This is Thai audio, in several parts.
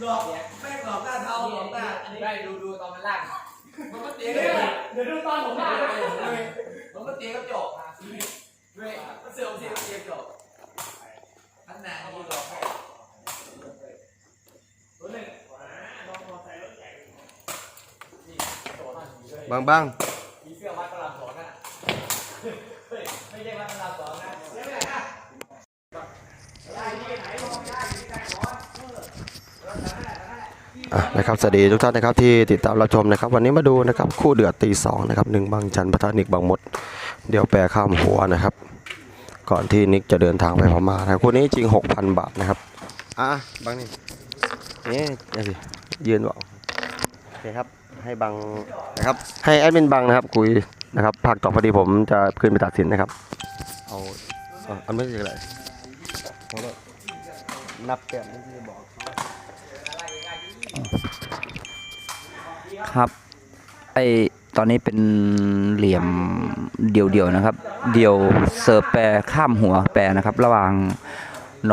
หลอกแม่งหลอกหน้าเทาหลอกหน้าได้ดูดูตอนมันลากมันก็เตีเดี๋ยยวกันเดี๋ยวดูตอนผมมามันก็เตียก็จบด้วยมันเสื่อมเสียเตียจบท่านนายนี่หลอกให้ตัวหนึ่งลองมอไซค์รถใหญ่ บางบ้าง มีเสื้อวัดพระรามสองน่ะเฮ้ยไม่ใช่วัดพระรามสองนะ อะ นะครับสวัสดีทุกท่านนะครับที่ติดตามรับชมนะครับ วันนี้มาดูนะครับคู่เดือดตีสองนะครับหนึ่งบางจันปะทะนิกบางมด เดี๋ยวแปรข้ามหัวนะครับ ก่อนที่นิกจะเดินทางไปพม่านะครับคู่นี้จริง 6,000 บาทนะครับอะบางนี่นี่เดี๋ยวสิยืนบอกโอเคครับให้บังนะครับให้แอดมินบังนะครับคุยนะครับภาคต่อพอดีผมจะขึ้นไปตัดสินนะครับเอาเอาอันไม่ใช่อะไรเอาเลยนับแต้มที่บอก ครับ ไอตอนนี้เป็นเหลี่ยมเดี่ยวๆนะครับ เดี่ยวเสิร์ฟแปรข้ามหัวแปรนะครับ ระหว่าง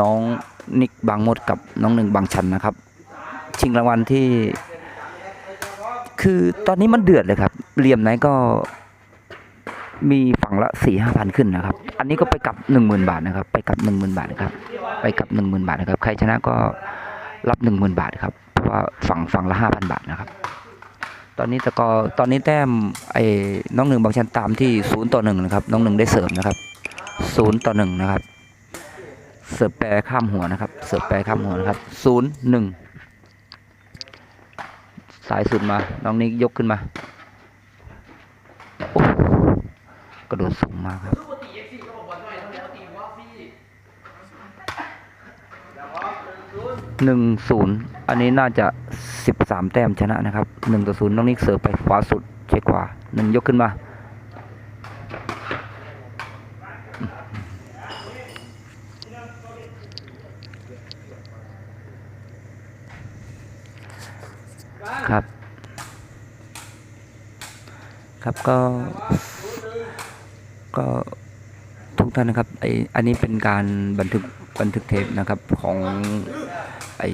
น้องนิกบางมดกับน้องหนึ่งบางชันนะครับ ชิงรางวัลที่ คือตอนนี้มันเดือดเลยครับ เหลี่ยมไหนก็มีฝั่งละสี่ห้าพันขึ้นนะครับ อันนี้ก็ไปกับหนึ่งหมื่นบาทนะครับ ไปกับหนึ่งหมื่นบาทนะครับ ไปกับหนึ่งหมื่นบาทนะครับ ใครชนะก็ รับหนึ่งหมื่นบาทครับเพราะว่าฝั่งฝั่งละห้าพันบาทนะครับ ตอนนี้ตะกอตอนนี้แต้มไอ้น้องหนึ่งบางชันตามที่ศูนย์ต่อหนึ่งนะครับ น้องหนึ่งได้เสริมนะครับศูนย์ต่อหนึ่งนะครับ เสิร์ฟแปรข้ามหัวนะครับ เสิร์ฟแปรข้ามหัวนะครับศูนย์หนึ่งสายสุดมา น้องนิกยกขึ้นมา กระโดดสูงมากครับ ปกติเอ็กซี่ก็บอกว่าหน่อยเท่านี้ตีว่าพี่ หนึ่งศูนย์อันนี้น่าจะสิบสามแต้มชนะนะครับหนึ่งต่อศูนย์น้องนิกเสิร์ฟไปขวาสุดเช็คขวาหนึ่งยกขึ้นมา ครับ ครับก็ ก็ทุกท่านนะครับไออันนี้เป็นการบันทึกบันทึกเทปนะครับของ ไอ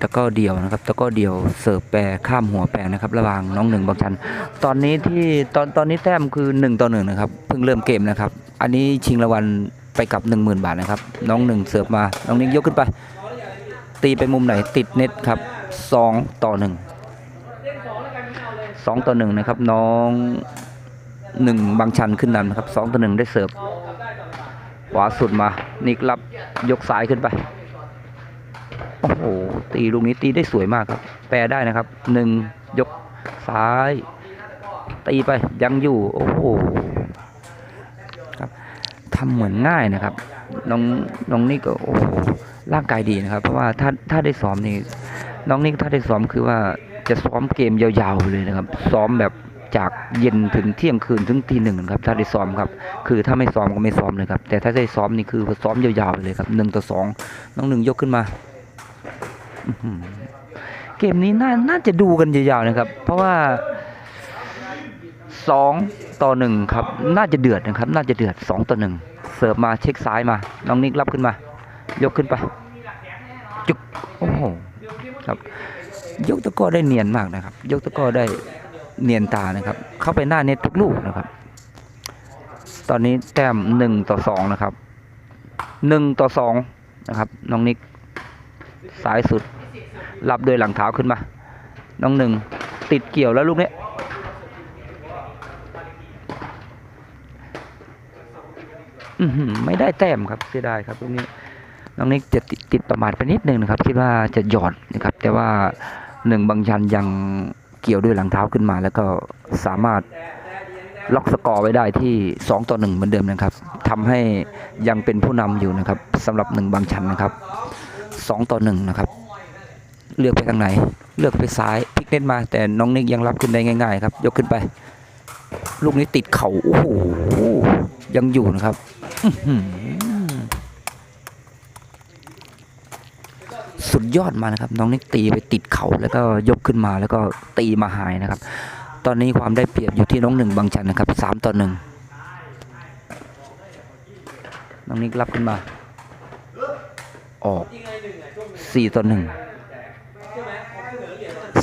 ตะก้อเดียวนะครับตะก้อเดียวเสิร์ฟแปรข้ามหัวแปรนะครับ ระหว่างน้องหนึ่งบางชัน ตอนนี้ที่ตอนตอนนี้แต้มคือหนึ่งต่อหนึ่งนะครับเพิ่งเริ่มเกมนะครับ อันนี้ชิงรางวัลไปกับหนึ่งหมื่นบาทนะครับ น้องหนึ่งเสิร์ฟมาน้องนิกยกขึ้นไป ตีไปมุมไหนติดเน็ตครับสองต่อหนึ่งสองต่อหนึ่งนะครับน้องหนึ่งบางชันขึ้นนำนะครับสองต่อหนึ่งได้เสิร์ฟขวาสุดมานิกรับยกซ้ายขึ้นไป โอ้โหตีลูกนี้ตีได้สวยมากครับ แปลได้นะครับหนึ่งยกซ้าย ตีไปยังอยู่ โอ้โหครับทำเหมือนง่ายนะครับ น้องน้องนิกก็โอ้โหร่างกายดีนะครับ เพราะว่าถ้าถ้าได้ซ้อมนี่น้องนิกถ้าได้ซ้อมคือว่าจะซ้อมเกมยาวๆเลยนะครับ ซ้อมแบบจากเย็นถึงเที่ยงคืนถึงตีหนึ่งครับ ถ้าได้ซ้อมครับ คือถ้าไม่ซ้อมก็ไม่ซ้อมเลยครับ แต่ถ้าได้ซ้อมนี่คือซ้อมยาวๆเลยครับหนึ่งต่อสองน้องหนึ่งยกขึ้นมา เกมนี้น่าน่าจะดูกันยาวๆนะครับ เพราะว่าสองต่อหนึ่งครับ น่าจะเดือดนะครับ น่าจะเดือดสองต่อหนึ่งเสิร์ฟมาเช็คซ้ายมา น้องนิกรับขึ้นมา ยกขึ้นไป จุกโอ้โหครับ ยกตะก้อได้เนียนมากนะครับ ยกตะก้อได้เนียนตานะครับ เข้าไปหน้าเน็ตทุกลูกนะครับ ตอนนี้แต้มหนึ่งต่อสองนะครับหนึ่งต่อสองนะครับ น้องนิกสายสุด รับด้วยหลังเท้าขึ้นมา น้องหนึ่งติดเกี่ยวแล้วลูกนี้ไม่ได้แต้มครับเสียดายครับลูกนี้ น้องนิกจะติดติดประมาทไปนิดนึงนะครับ คิดว่าจะหยอดนะครับ แต่ว่าหนึ่งบางชันยังเกี่ยวด้วยหลังเท้าขึ้นมา แล้วก็สามารถล็อกสกอร์ไว้ได้ที่ 2 ต่อ 1 เหมือนเดิมนะครับทำให้ยังเป็นผู้นำอยู่นะครับสำหรับหนึ่งบางชันนะครับ 2 ต่อ 1 นะครับ เลือกไปทางไหน เลือกไปซ้ายพลิกเน็ตมา แต่น้องนิกยังรับขึ้นได้ง่าย ๆ ครับ ยกขึ้นไป ลูกนี้ติดเข่าโอ้โหยังอยู่นะครับสุดยอดมานะครับ น้องนิกตีไปติดเขาแล้วก็ยกขึ้นมาแล้วก็ตีมาหายนะครับ ตอนนี้ความได้เปรียบอยู่ที่น้องหนึ่งบางจันนะครับสามต่อหนึ่งน้องนิกรับขึ้นมา ออกสี่ต่อหนึ่ง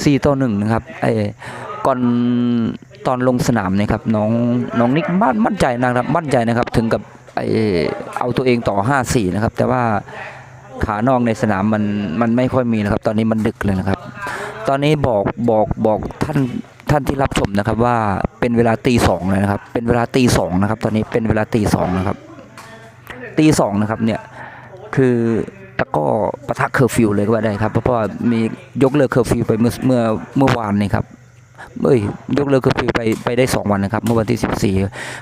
สี่ต่อหนึ่งนะครับไอ้ก่อนตอนลงสนามนี่ยครับน้องน้องนิกมั่นมั่นใจนะครับมั่นใจนะครับถึงกับไอ้เอาตัวเองต่อห้าสี่นะครับ แต่ว่าขานอกในสนามมันมันไม่ค่อยมีนะครับ ตอนนี้มันดึกเลยนะครับ ตอนนี้บอกบอกบอกท่านท่านที่รับชมนะครับว่าเป็นเวลาตีสองเลยนะครับ เป็นเวลาตีสองนะครับ ตอนนี้เป็นเวลาตีสองนะครับ ตีสองนะครับเนี่ยคือ ตะกร้อปะทะเคอร์ฟิวเลยก็ว่าได้ครับ เพราะว่ามียกเลิกเคอร์ฟิวไปเมื่อเมื่อเมื่อวานนี้ครับเอ้ยยกเลิกเคอร์ฟิวไปไปได้สองวันนะครับ เมื่อวันที่สิบสี่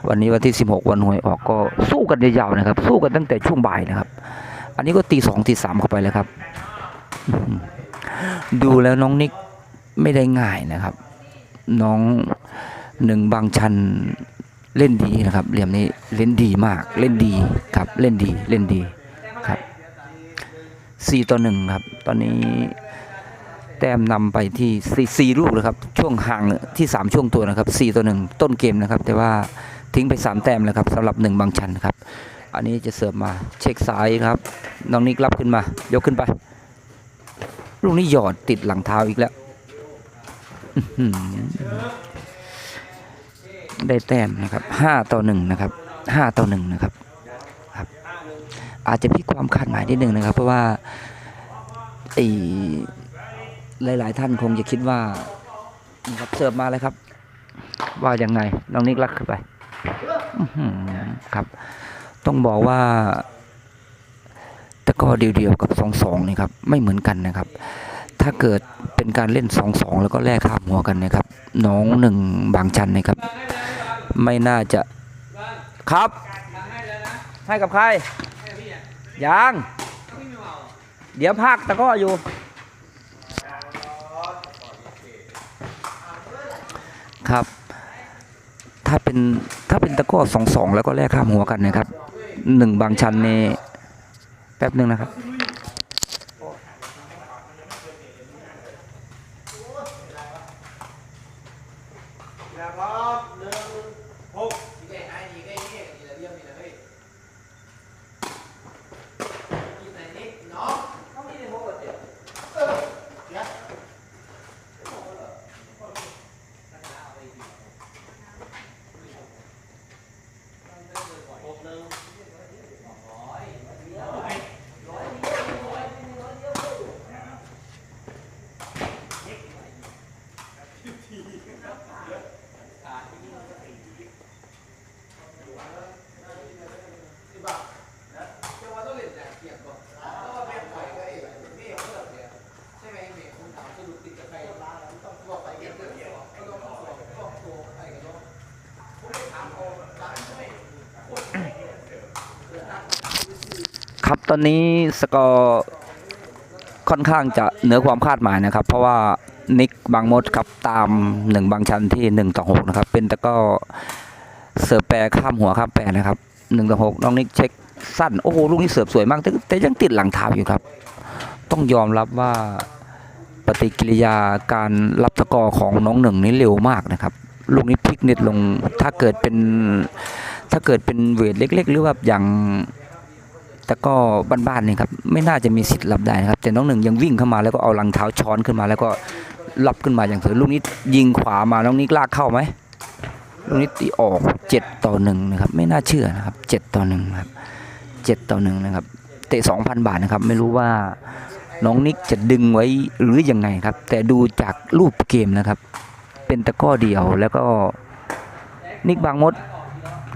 วันนี้วันที่สิบหกวันหวยออกก็สู้กันยาวๆนะครับ สู้กันตั้งแต่ช่วงบ่ายนะครับ อันนี้ก็ตีสองตีสามเข้าไปแล้วครับ ดูแล้วน้องนิกไม่ได้ง่ายนะครับ น้องหนึ่งบางชันเล่นดีนะครับเหลี่ยมนี้เล่นดีมากเล่นดีครับเล่นดีเล่นดี สี่ต่อหนึ่งครับ ตอนนี้แต้มนำไปที่สี่สี่ลูกเลยครับ ช่วงห่างที่สามช่วงตัวนะครับสี่ต่อหนึ่งต้นเกมนะครับ แต่ว่าทิ้งไปสามแต้มแล้วครับสำหรับหนึ่งบางชันครับ อันนี้จะเสิร์ฟมาเช็คซ้ายครับน้องนิกรับขึ้นมา ยกขึ้นไปลูกนี้หยอดติดหลังเท้าอีกแล้วได้แต้มนะครับห้าต่อหนึ่งนะครับห้าต่อหนึ่งนะครับ อาจจะพลิกความคาดหมายนิดนึงนะครับ เพราะว่าไอ้หลาย ๆ ท่านคงจะคิดว่าครับเสิร์ฟมาเลยครับ ว่ายังไงน้องนิกลักขึ้นไปครับ ต้องบอกว่าตะก้อเดียวๆกับสองสองนี่ครับไม่เหมือนกันนะครับ ถ้าเกิดเป็นการเล่นสองสองแล้วก็แลกข้ามหัวกันนะครับ น้องหนึ่งบางชันนะครับ ไม่น่าจะครับ ให้กับใคร ยัง เดี๋ยวพักตะก้ออยู่ ครับ ถ้าเป็นถ้าเป็นตะก้อสองสองแล้วก็แลกข้ามหัวกันนะครับหนึ่งบางชันนี่แป๊บหนึ่งนะครับ ตอนนี้สกอร์ค่อนข้างจะเหนือความคาดหมายนะครับ เพราะว่านิกบางมดครับตามหนึ่งบางชันที่หนึ่งต่อหกนะครับ เป็นตะกร้อเสิร์ฟแปรข้ามหัวข้ามแปรนะครับหนึ่งต่อหกน้องนิกเช็คสั้นโอ้โหลูกนี้เสิร์ฟสวยมาก แต่ยังติดหลังเท้าอยู่ครับ ต้องยอมรับว่าปฏิกิริยาการรับตะกร้อของน้องหนึ่งนี่เร็วมากนะครับ ลูกนี้พลิกเน็ตลงถ้าเกิดเป็นถ้าเกิดเป็นเวทเล็ก ๆ หรือว่าอย่าง แต่ก็บ้านๆนี่ครับไม่น่าจะมีสิทธิ์รับได้นะครับ แต่น้องหนึ่งยังวิ่งเข้ามาแล้วก็เอารองเท้าช้อนขึ้นมาแล้วก็รับขึ้นมาอย่างสวยลูกนี้ยิงขวามาน้องนิกลากเข้าไหมลูกนี้ตีออกเจ็ดต่อหนึ่งนะครับไม่น่าเชื่อนะครับเจ็ดต่อหนึ่งครับเจ็ดต่อหนึ่งนะครับเตะสองพันบาทนะครับไม่รู้ว่าน้องนิกจะดึงไว้หรือยังไงครับ แต่ดูจากรูปเกมนะครับ เป็นตะก้อเดียวแล้วก็นิกบางมด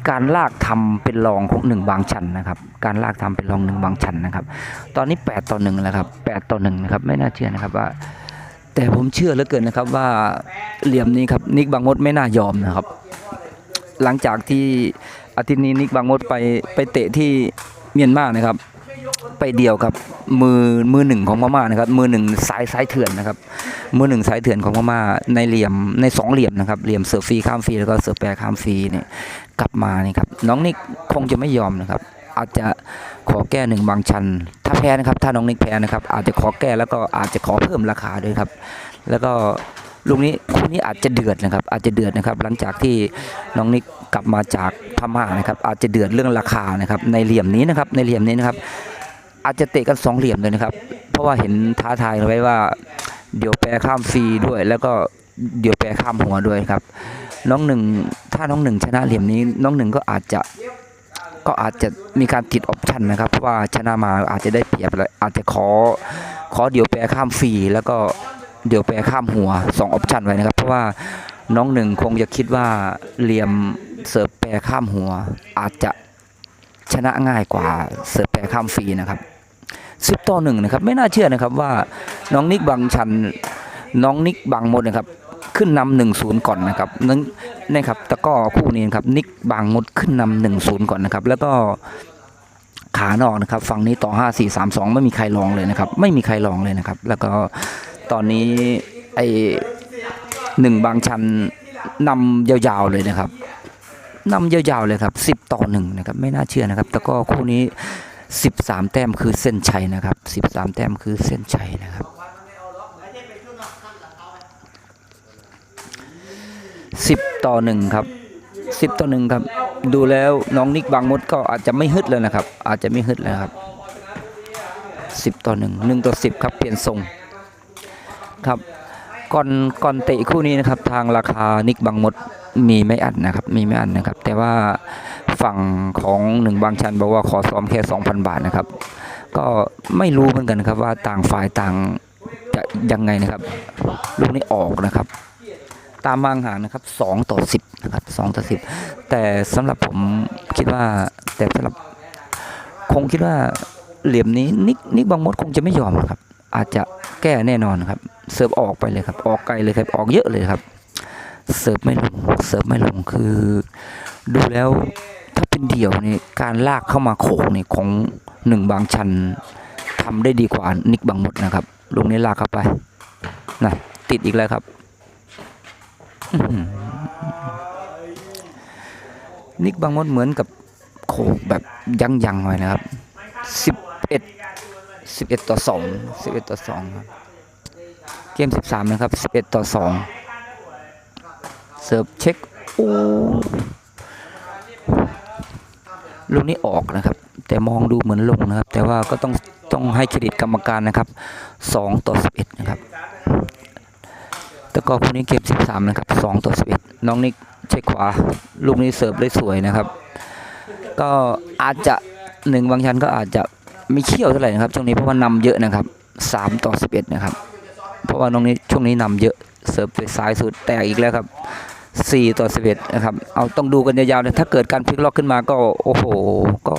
การลากทำเป็นรองของหนึ่งบางชันนะครับ การลากทำเป็นรองหนึ่งบางชันนะครับ ตอนนี้แปดต่อหนึ่งแล้วครับแปดต่อหนึ่งนะครับไม่น่าเชื่อนะครับว่า แต่ผมเชื่อเหลือเกินนะครับว่าเหลี่ยมนี้ครับนิกบางมดไม่น่ายอมนะครับ หลังจากที่อาทิตย์นี้นิกบางมดไปไปเตะที่เมียนมานะครับ ไปเดียวครับมือมือหนึ่งของพม่านะครับ มือหนึ่งสายสายเถื่อนนะครับ มือหนึ่งสายเถื่อนของพม่าในเหลี่ยมในสองเหลี่ยมนะครับเหลี่ยมเสือฟรีข้ามฟรีแล้วก็เสือแปรข้ามฟรีเนี่ยกลับมานี่ครับน้องนิกคงจะไม่ยอมนะครับ อาจจะขอแก้หนึ่งบางชัน ถ้าแพ้นะครับถ้าน้องนิกแพ้นะครับ อาจจะขอแก้แล้วก็อาจจะขอเพิ่มราคาด้วยครับ แล้วก็ลูกนี้คู่นี้อาจจะเดือดนะครับ อาจจะเดือดนะครับ หลังจากที่น้องนิกกลับมาจากพม่านะครับ อาจจะเดือดเรื่องราคานะครับในเหลี่ยมนี้นะครับในเหลี่ยมนี้นะครับ อาจจะเตะกันสองเหลี่ยมเลยนะครับ เพราะว่าเห็นท้าทายไว้ว่า เดี๋ยวแปรข้ามฟรีด้วย แล้วก็เดี๋ยวแปรข้ามหัวด้วยครับ น้องหนึ่งถ้าน้องหนึ่งชนะเหลี่ยมนี้ น้องหนึ่งก็อาจจะ ก็อาจจะมีการติดออปชันนะครับเพราะว่าชนะมาอาจจะได้เปรียบเลยอาจจะขอขอเดี๋ยวแปรข้ามฟรีแล้วก็เดี๋ยวแปรข้ามหัวสองออปชันไว้นะครับ เพราะว่าน้องหนึ่งคงจะคิดว่าเหลี่ยมเสิร์ฟแปรข้ามหัว อาจจะชนะง่ายกว่าเสิร์ฟแปรข้ามฟรีนะครับสิบต่อหนึ่งนะครับไม่น่าเชื่อนะครับว่าน้องนิกบางชันน้องนิกบางมดนะครับขึ้นนำหนึ่งศูนย์ก่อนนะครับ นั่นนะครับตะก้อคู่นี้นครับนิกบางมดขึ้นนำหนึ่งศูนย์ก่อนนะครับ แล้วก็ขานอกนะครับฝั่งนี้ต่อห้าสี่สามสองไม่มีใครลองเลยนะครับ ไม่มีใครลองเลยนะครับ แล้วก็ตอนนี้ไอหนึ่งบางชันนำยาวๆเลยนะครับนำยาวๆเลยครับสิบต่อหนึ่งนะครับไม่น่าเชื่อนะครับตะกร้อคู่นี้สิบสามแต้มคือเส้นชัยนะครับสิบสามแต้มคือเส้นชัยนะครับ สิบต่อหนึ่งครับสิบต่อหนึ่งครับ ดูแล้วน้องนิกบางมดก็อาจจะไม่ฮึดเลยนะครับ อาจจะไม่ฮึดเลยครับสิบต่อหนึ่งหนึ่งต่อสิบครับ เปลี่ยนทรงครับก่อนก่อนเตะคู่นี้นะครับทางราคานิกบางมดมีไม่อัดนะครับมีไม่อัดนะครับ แต่ว่าฝั่งของหนึ่งบางชันบอกว่าขอซ้อมแค่ 2,000 บาทนะครับ ก็ไม่รู้เหมือนกันครับว่าต่างฝ่ายต่างจะยังไงนะครับ ลูกนี้ออกนะครับ ตามบางห่างนะครับ2ต่อ10นะครับ2ต่อ10 แต่สำหรับผมคิดว่าแต่สำหรับคงคิดว่าเหลี่ยมนี้นิกนิกบางมดคงจะไม่ยอมนะครับ อาจจะแก้แน่นอนครับ เสิร์ฟออกไปเลยครับ ออกไกลเลยครับ ออกเยอะเลยครับ เสิร์ฟไม่ลง เสิร์ฟไม่ลงคือ ดูแล้วถ้าเป็นเดี่ยวนี่การลากเข้ามาโขกนี่ของหนึ่งบางชันทำได้ดีกว่านิกบางมดนะครับลูกนี้ลากเข้าไปนะติดอีกแล้วครับ นิกบางมดเหมือนกับโขกแบบยังยังๆไว้นะครับสิบเอ็ดสิบเอ็ดต่อสองสิบเอ็ดต่อสองครับ เกมสิบสามนะครับสิบเอ็ดต่อสองเสิร์ฟเช็คโอ้ลูกนี้ออกนะครับ แต่มองดูเหมือนลงนะครับ แต่ว่าก็ต้องต้องให้เครดิตกรรมการนะครับสองต่อสิบเอ็ดนะครับ แต่ก็คู่นี้เกม13 นะครับ 2 ต่อ 11 น้องนิกเช็คขวา ลูกนี้เสิร์ฟได้สวยนะครับ ก็อาจจะหนึ่งบางชันก็อาจจะไม่เขี้ยวเท่าไหร่นะครับช่วงนี้เพราะว่านำเยอะนะครับ 3 ต่อ 11 นะครับ เพราะว่าน้องนี้ช่วงนี้นำเยอะเสิร์ฟไปซ้ายสุดแตกอีกแล้วครับ 4 ต่อ 11 นะครับ เอาต้องดูกันยาวๆเลยถ้าเกิดการพลิกล็อกขึ้นมาก็โอ้โหก็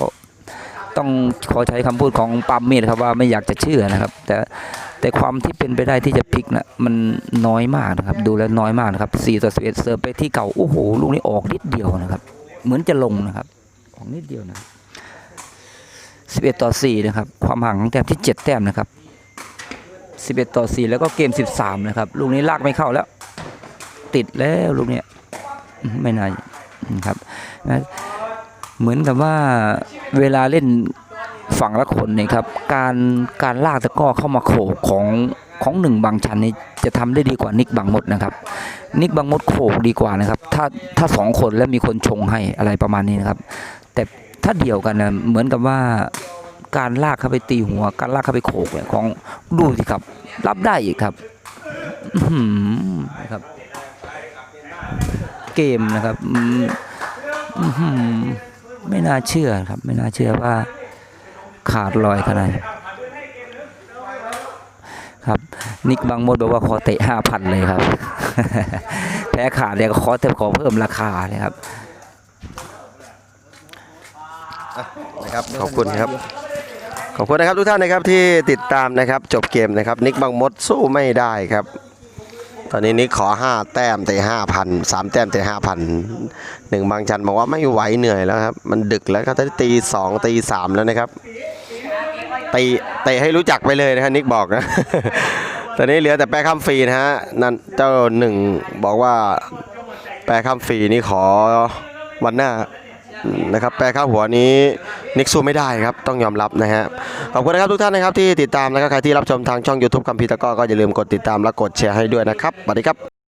ต้องขอใช้คำพูดของปามเมดครับว่าไม่อยากจะเชื่อนะครับ แต่ แต่ความที่เป็นไปได้ที่จะพลิกนะมันน้อยมากนะครับ ดูแล้วน้อยมากนะครับ4ต่อ11เสิร์ฟไปที่เก่าโอ้โหลูกนี้ออกนิดเดียวนะครับ เหมือนจะลงนะครับ ออกนิดเดียวนะ11 ต่อ 4 นะครับ ความห่างของแต้มที่ 7 แต้มนะครับ 11 ต่อ 4 แล้วก็เกม 13 นะครับ ลูกนี้ลากไม่เข้าแล้ว ติดแล้วลูกเนี้ยไม่นานะครับ เหมือนกับว่าเวลาเล่น ฝั่งละคนเนี่ยครับการการลากตะก้อเข้ามาโขกของของหนึ่งบางชันนี่จะทำได้ดีกว่านิกบางมดนะครับ นิกบางมดโขกดีกว่านะครับ ถ้าถ้าสองคนแล้วมีคนชงให้อะไรประมาณนี้นะครับ แต่ถ้าเดี่ยวกันนะเหมือนกับว่าการลากเข้าไปตีหัว การลากเข้าไปโขกเนี่ยของดูสิครับ รับได้อีกครับอื้อหือนะครับ เกมนะครับอืมอื้อหือไม่น่าเชื่อครับ ไม่น่าเชื่อว่า ขาดลอยขนาดนี้ครับ นิกบางมดบอกว่าขอเตะห้าพันเลยครับแพ้ขาดเลยก็ขอเติมขอเพิ่มราคาเลยครับนะครับขอบคุณครับ ขอบคุณนะครับทุกท่านนะครับที่ติดตามนะครับจบเกมนะครับ นิกบางมดสู้ไม่ได้ครับ ตอนนี้นิกขอ 5 แต้มแต่5,000 3แต้มแต่5,000หนึ่งบางชันบอกว่าไม่ไหวเหนื่อยแล้วครับ มันดึกแล้วก็ตีสองตีสามแล้วนะครับ ตีเตะให้รู้จักไปเลยนะครับนิกบอกนะ ตอนนี้เหลือแต่แปะข้ามฟรีนะฮะนั่นเจ้าหนึ่งบอกว่าแปะข้ามฟรีนี่ขอวันหน้านะครับแปลข้าหัวนี้นิกสู้ไม่ได้ครับต้องยอมรับนะฮะขอบคุณนะครับทุกท่านนะครับที่ติดตามนะครับใครที่รับชมทางช่อง YouTube คัมพีตะกร้อก็อย่าลืมกดติดตามและกดแชร์ให้ด้วยนะครับสวัสดีครับ